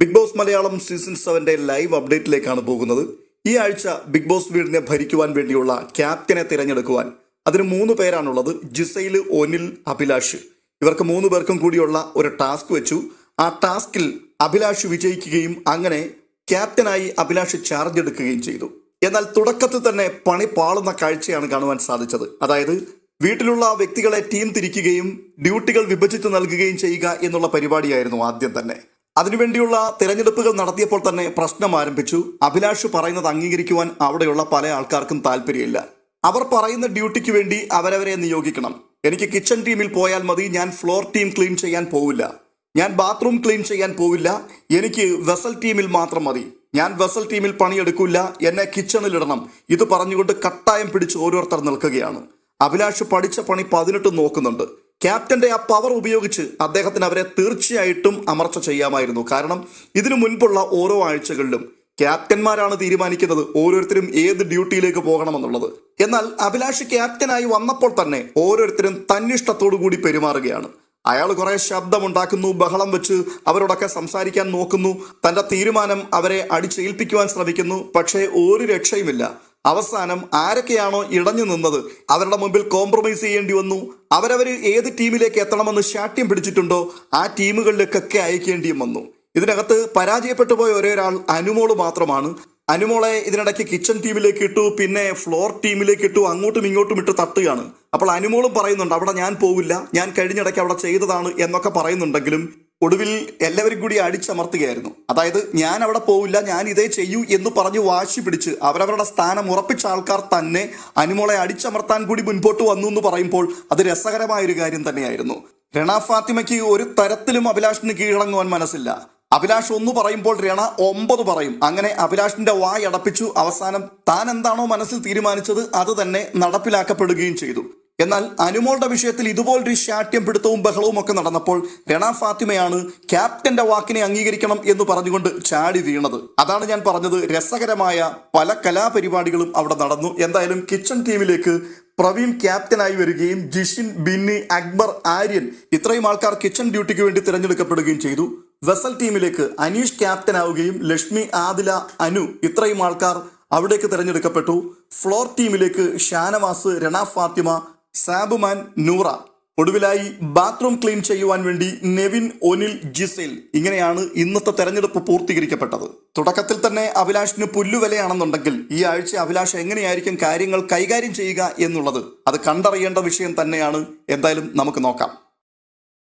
Big Boss Malayalam season സെവന്റെ live അപ്ഡേറ്റിലേക്കാണ് പോകുന്നത്. ഈ ആഴ്ച ബിഗ് ബോസ് വീടിനെ ഭരിക്കുവാൻ വേണ്ടിയുള്ള ക്യാപ്റ്റനെ തിരഞ്ഞെടുക്കുവാൻ അതിന് മൂന്ന് പേരാണുള്ളത്. ജിസൈൽ ഒനിൽ അഭിലാഷ്. ഇവർക്ക് മൂന്ന് പേർക്കും കൂടിയുള്ള ഒരു ടാസ്ക് വെച്ചു. ആ ടാസ്കിൽ അഭിലാഷ് വിജയിക്കുകയും അങ്ങനെ ക്യാപ്റ്റനായി അഭിലാഷ് ചാർജ് എടുക്കുകയും ചെയ്തു. എന്നാൽ തുടക്കത്തിൽ തന്നെ പണി പാളുന്ന കാഴ്ചയാണ് കാണുവാൻ സാധിച്ചത്. അതായത് വീട്ടിലുള്ള വ്യക്തികളെ ടീം തിരിക്കുകയും ഡ്യൂട്ടികൾ വിഭജിച്ച് നൽകുകയും ചെയ്യുക എന്നുള്ള പരിപാടിയായിരുന്നു ആദ്യം തന്നെ. അതിനുവേണ്ടിയുള്ള തിരഞ്ഞെടുപ്പുകൾ നടത്തിയപ്പോൾ തന്നെ പ്രശ്നം ആരംഭിച്ചു. അഭിലാഷ് പറയുന്നത് അംഗീകരിക്കുവാൻ അവിടെയുള്ള പല ആൾക്കാർക്കും താല്പര്യമില്ല അവർ പറയുന്ന ഡ്യൂട്ടിക്ക് വേണ്ടി അവരവരെ നിയോഗിക്കണം. എനിക്ക് കിച്ചൺ ടീമിൽ പോയാൽ മതി ഞാൻ ഫ്ലോർ ടീം ക്ലീൻ ചെയ്യാൻ പോവില്ല. ഞാൻ ബാത്റൂം ക്ലീൻ ചെയ്യാൻ പോവില്ല എനിക്ക് വെസൽ ടീമിൽ മാത്രം മതി. ഞാൻ വെസൽ ടീമിൽ പണിയെടുക്കില്ല എന്നെ കിച്ചണിൽ ഇടണം. ഇത് പറഞ്ഞുകൊണ്ട് കട്ടായം പിടിച്ച് ഓരോരുത്തർ നിൽക്കുകയാണ്. അഭിലാഷ് പഠിച്ച പണി പതിനെട്ട് നോക്കുന്നുണ്ട്. ക്യാപ്റ്റന്റെ ആ പവർ ഉപയോഗിച്ച് അദ്ദേഹത്തിന് അവരെ തീർച്ചയായിട്ടും അമർച്ച ചെയ്യാമായിരുന്നു. കാരണം ഇതിനു മുൻപുള്ള ഓരോ ആഴ്ചകളിലും ക്യാപ്റ്റന്മാരാണ് തീരുമാനിക്കുന്നത് ഓരോരുത്തരും ഏത് ഡ്യൂട്ടിയിലേക്ക് പോകണമെന്നുള്ളത്. എന്നാൽ അഭിലാഷ് ക്യാപ്റ്റനായി വന്നപ്പോൾ തന്നെ ഓരോരുത്തരും തന്നിഷ്ടത്തോടു കൂടി പെരുമാറുകയാണ്. അയാൾ കുറെ ശബ്ദമുണ്ടാക്കുന്നു ബഹളം വെച്ച് അവരോടൊക്കെ സംസാരിക്കാൻ നോക്കുന്നു തന്റെ തീരുമാനം അവരെ അടിച്ചേൽപ്പിക്കുവാൻ ശ്രമിക്കുന്നു പക്ഷേ ഒരു രക്ഷയുമില്ല. അവസാനം ആരൊക്കെയാണോ ഇടഞ്ഞു നിന്നത്? അവരുടെ മുമ്പിൽ കോംപ്രമൈസ് ചെയ്യേണ്ടി വന്നു. അവരവർ ഏത് ടീമിലേക്ക് എത്തണമെന്ന് ശാഠ്യം പിടിച്ചിട്ടുണ്ടോ ആ ടീമുകളിലേക്കൊക്കെ അയക്കേണ്ടിയും വന്നു. ഇതിനകത്ത് പരാജയപ്പെട്ടു പോയ ഒരേ ഒരാൾ അനുമോൾ മാത്രമാണ്. അനുമോളെ ഇതിനിടയ്ക്ക് കിച്ചൺ ടീമിലേക്ക് ഇട്ടു പിന്നെ ഫ്ലോർ ടീമിലേക്ക് ഇട്ടു അങ്ങോട്ടും ഇങ്ങോട്ടും ഇട്ട് തട്ടുകയാണ്. അപ്പോൾ അനുമോളും പറയുന്നുണ്ട് അവിടെ ഞാൻ പോവില്ല ഞാൻ കഴിഞ്ഞിടയ്ക്ക് അവിടെ ചെയ്തതാണ് എന്നൊക്കെ പറയുന്നുണ്ടെങ്കിലും ഒടുവിൽ എല്ലാവരും കൂടി അടിച്ചമർത്തുകയായിരുന്നു. അതായത് ഞാൻ അവിടെ പോവില്ല ഞാൻ ഇതേ ചെയ്യൂ എന്ന് പറഞ്ഞ് വാശി പിടിച്ച് അവരവരുടെ സ്ഥാനം ഉറപ്പിച്ച ആൾക്കാർ തന്നെ അനുമോളെ അടിച്ചമർത്താൻ കൂടി മുൻപോട്ട് വന്നു എന്ന് പറയുമ്പോൾ അത് രസകരമായ ഒരു കാര്യം തന്നെയായിരുന്നു. രണ ഫാത്തിമയ്ക്ക് ഒരു തരത്തിലും അഭിലാഷിന് കീഴടങ്ങുവാൻ മനസ്സില്ല. അഭിലാഷ് ഒന്ന് പറയുമ്പോൾ രണ ഒമ്പത് പറയും. അങ്ങനെ അഭിലാഷിന്റെ വായടപ്പിച്ചു അവസാനം താൻ എന്താണോ മനസ്സിൽ തീരുമാനിച്ചത് അത് തന്നെ നടപ്പിലാക്കപ്പെടുകയും ചെയ്തു. എന്നാൽ അനുമോളുടെ വിഷയത്തിൽ ഇതുപോലൊരു ശാഠ്യം പിടുത്തവും ബഹളവും ഒക്കെ നടന്നപ്പോൾ രണ ഫാത്തിമയാണ് ക്യാപ്റ്റന്റെ വാക്കിനെ അംഗീകരിക്കണം എന്ന് പറഞ്ഞുകൊണ്ട് ചാടി വീണത്. അതാണ് ഞാൻ പറഞ്ഞത് രസകരമായ പല കലാപരിപാടികളും അവിടെ നടന്നു. എന്തായാലും കിച്ചൺ ടീമിലേക്ക് പ്രവീൺ ക്യാപ്റ്റനായി വരികയും ജിഷിൻ ബിന്നി അക്ബർ ആര്യൻ ഇത്രയും ആൾക്കാർ കിച്ചൺ ഡ്യൂട്ടിക്ക് വേണ്ടി തിരഞ്ഞെടുക്കപ്പെടുകയും ചെയ്തു. വെസൽ ടീമിലേക്ക് അനീഷ് ക്യാപ്റ്റൻ ആവുകയും ലക്ഷ്മി ആദില അനു ഇത്രയും ആൾക്കാർ അവിടേക്ക് തിരഞ്ഞെടുക്കപ്പെട്ടു. ഫ്ലോർ ടീമിലേക്ക് ഷാനവാസ് രണ ഫാത്തിമ സാബുമാൻ നൂറ. ഒടുവിലായി ബാത്റൂം ക്ലീൻ ചെയ്യുവാൻ വേണ്ടി നെവിൻ ഒനിൽ ജിസേൽ ഇങ്ങനെയാണ് ഇന്നത്തെ തെരഞ്ഞെടുപ്പ് പൂർത്തീകരിക്കപ്പെട്ടത്. തുടക്കത്തിൽ തന്നെ അഭിലാഷിന് പുല്ലുവിലയാണെന്നുണ്ടെങ്കിൽ ഈ ആഴ്ച അഭിലാഷ് എങ്ങനെയായിരിക്കും കാര്യങ്ങൾ കൈകാര്യം ചെയ്യുക എന്നുള്ളത് അത് കണ്ടറിയേണ്ട വിഷയം തന്നെയാണ്. എന്തായാലും നമുക്ക് നോക്കാം.